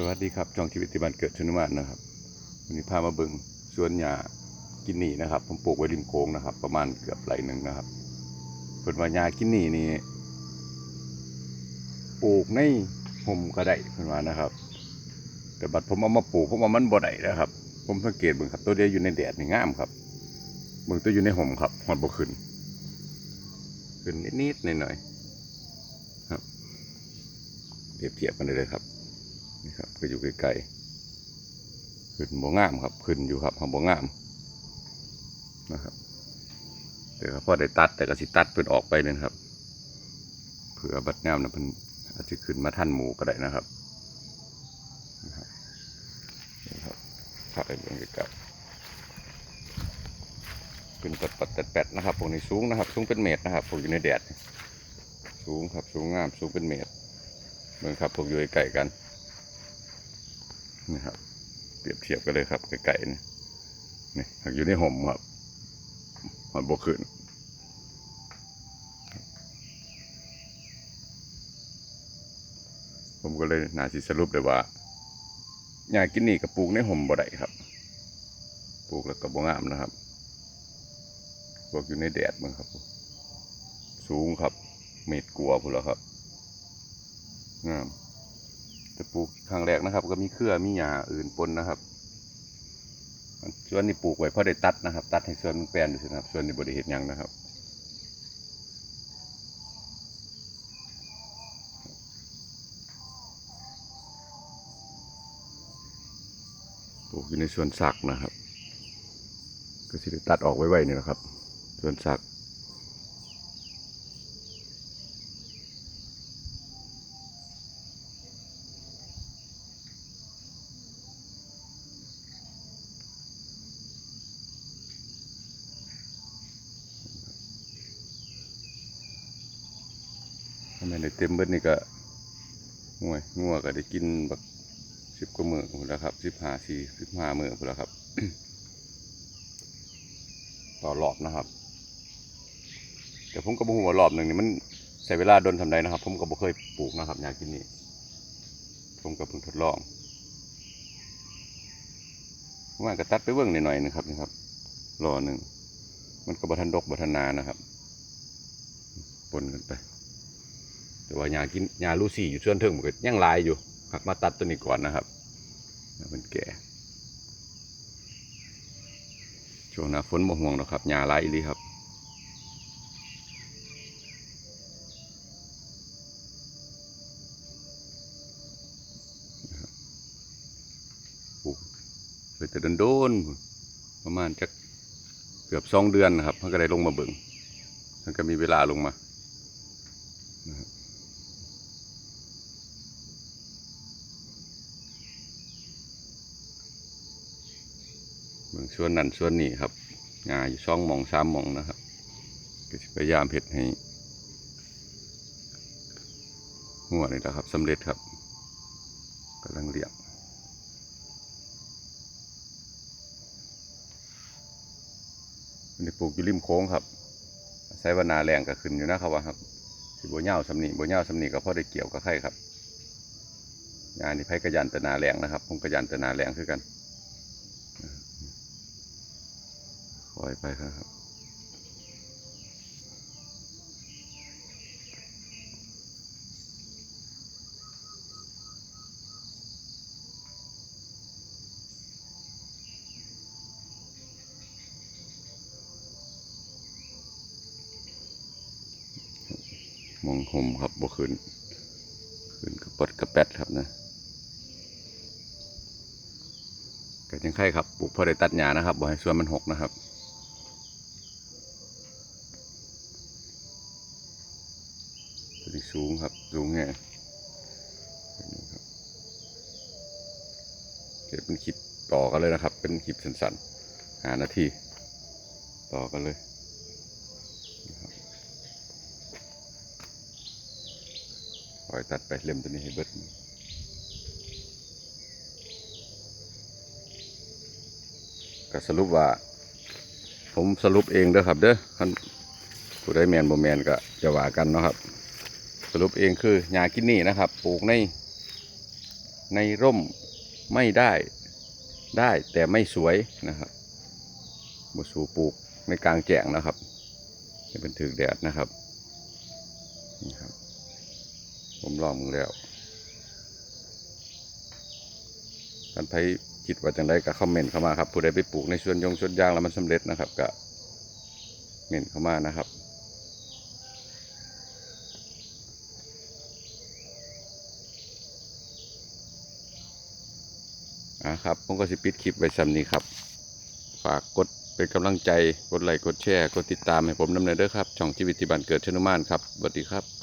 สวัสดีครับช่องชีวิตที่บ้านเกิดชนุมานนะครับวันนี้พามาเบิงสวนหญ้ากินหนีนะครับ ผมปลูกไว้ริมโค้งนะครับ ประมาณเกือบไร่หนึ่งนะครับเพิ่นว่าหญ้ากินหนีนี่ปลูกในห่มก็ได้เพิ่นว่านะครับ แต่บัดผมเอามาปลูกผมว่ามันบ่ได้นะครับ ผมสังเกตเบิ่งครับ ตัวเดียวอยู่ในแดดนี่งามครับเบิ่งตัวอยู่ในห่มครับฮอดบ่ขึ้นขึ้นนิดๆหน่อยๆครับเปรียบเทียบกันเลยครับ นี่ครับก็อยู่ไกลๆขึ้นบ่งามครับ ขึ้นอยู่ครับหอบ่งามนะครับแต่ก็พอได้ตัดแต่ก็สิตัดเพิ่นออกไปเลยครับเพื่อบัดงามนะเพิ่นอาจจะขึ้นมาท่านหมูก็ได้นะครับนะครับขับถ่ายเบิ่งใกล้ๆขึ้นปัดปัดๆแปดๆนะครับพวกนี้สูงนะครับ สูงเป็นเมตรนะครับพวกอยู่ในแดด สูงครับสูงงามสูงเป็นเมตรเบิ่งครับพวกอยู่ใกล้ๆกัน นี่ครับ เปรียบเทียบกันเลยครับไก่ๆนี่นี่หักอยู่ในห่มครับหอดบกขึ้นผมก็เลยนาสิสรุปเลยว่าหญ้ากินนี่กับปลูกในห่มบ่ได้ครับ ปลูกแล้วก็บ่งามนะครับปลูกอยู่ในแดดมั้งครับ สูงครับเมตรกลัวพุ่นแล้วครับงาม จะปลูกครั้งแรกนะครับ ก็มีเครือมีหญ้าอื่นปนนะครับส่วนนี้ปลูกไว้เพราะได้ตัดนะครับ ตัดให้ส่วนแปลนดูสินะครับ ส่วนนี้บริเหตุยังนะครับปลูกอยู่ในส่วนสักนะครับ ก็สิได้ตัดออกไว้ๆนี่แหละครับ ส่วนสัก ทำไมได้เต็มเบิดนี่ก็ง่วยงัวก็ได้กินบักสิบกว่ามือหมดแล้วครับสิบห้าสี่สิบห้ามือหมดแล้วครับ ต่อรอบนะครับแต่ผมก็บ่ฮู้ว่ารอบหนึ่งนี่มันใช้เวลาโดนทำใดนะครับ ผมก็บ่เคยปลูกนะครับอยากกินนี่ผมก็เพิ่งทดลองว่าก็ตัดไปเบิ่งหน่อยๆนะครับนี่ครับรอหนึ่งมันก็บ่ทันดกบ่ทันนานะครับปนกันไป แต่ว่ายากินยาลูซี่อยู่ส่วนเทิงมันก็ยังหลายอยู่หักมาตัดตัวนี้ก่อนนะครับมันแก่ช่วงหน้าฝนบ่ห่วงหรอกครับยาหลายอีหลีครับปลูกไปแต่โดนประมาณจักเกือบสองเดือนนะครับมันก็ได้ลงมาเบิ่งมันก็มีเวลาลงมา เมือง ส่วนนั้นส่วนนี้ครับงาอยู่ช่องมองสามมองนะครับพยายามเพ็ดให้หัวนี่แหละครับสำเร็จครับกำลังเลี้ยงอันนี้ปลูกอยู่ริมโค้งครับใช้วานาแรงก็ขึ้นอยู่นะครับว่าครับสิบัวเหย้าสำนีบัวเหย้าสำนีก็พอได้เกี่ยวกับไข่ครับงานนี้ไผ่กระยันตนาแรงนะครับผมกระยันตนาแรงคือกัน อยไปครับ มองห่มครับบ่ขึ้นขึ้นกระปดกระแปดครับนะก็ยังไข่ครับปลูกพอได้ตัดหญ้านะครับบ่ให้ส่วนมันหกนะครับ ตัวนี้ สูงครับ สูงแง่ครับเก็บเป็นคลิปต่อกันเลยนะครับ เป็นคลิปสั้นๆหานาทีต่อกันเลยคอยตัดไปเล่มตัวนี้ให้เบิดก็สรุปว่า ผมสรุปเองเด้อครับ เด้อคันผู้ได้แมนบ่แมนก็จะว่ากันเนาะครับ สรุปเองคือหญ้ากินนี่นะครับ ปลูกใน ในร่มไม่ได้ได้แต่ไม่สวยนะครับบสูปลูกในกลางแจ้งนะครับจะเป็นถือแดดนะครับนี่ครับ ผมลองมึงแล้วท่านไพคิดว่าจังไดก็คอมเมนต์เข้ามาครับผู้ใดไปปลูกในสวนยงสวนยางแล้วมันสำเร็จนะครับก็เมนเข้ามานะครับ อ่าครับผมก็สิปิดคลิปไว้ซ้ำนี้ครับ ฝากกดเป็นกำลังใจ กดไลค์ กดแชร์ กดติดตามให้ผมดำเนินเด้อครับ ช่องชีวิตที่บันเกิดชนุมานครับสวัสดีครับ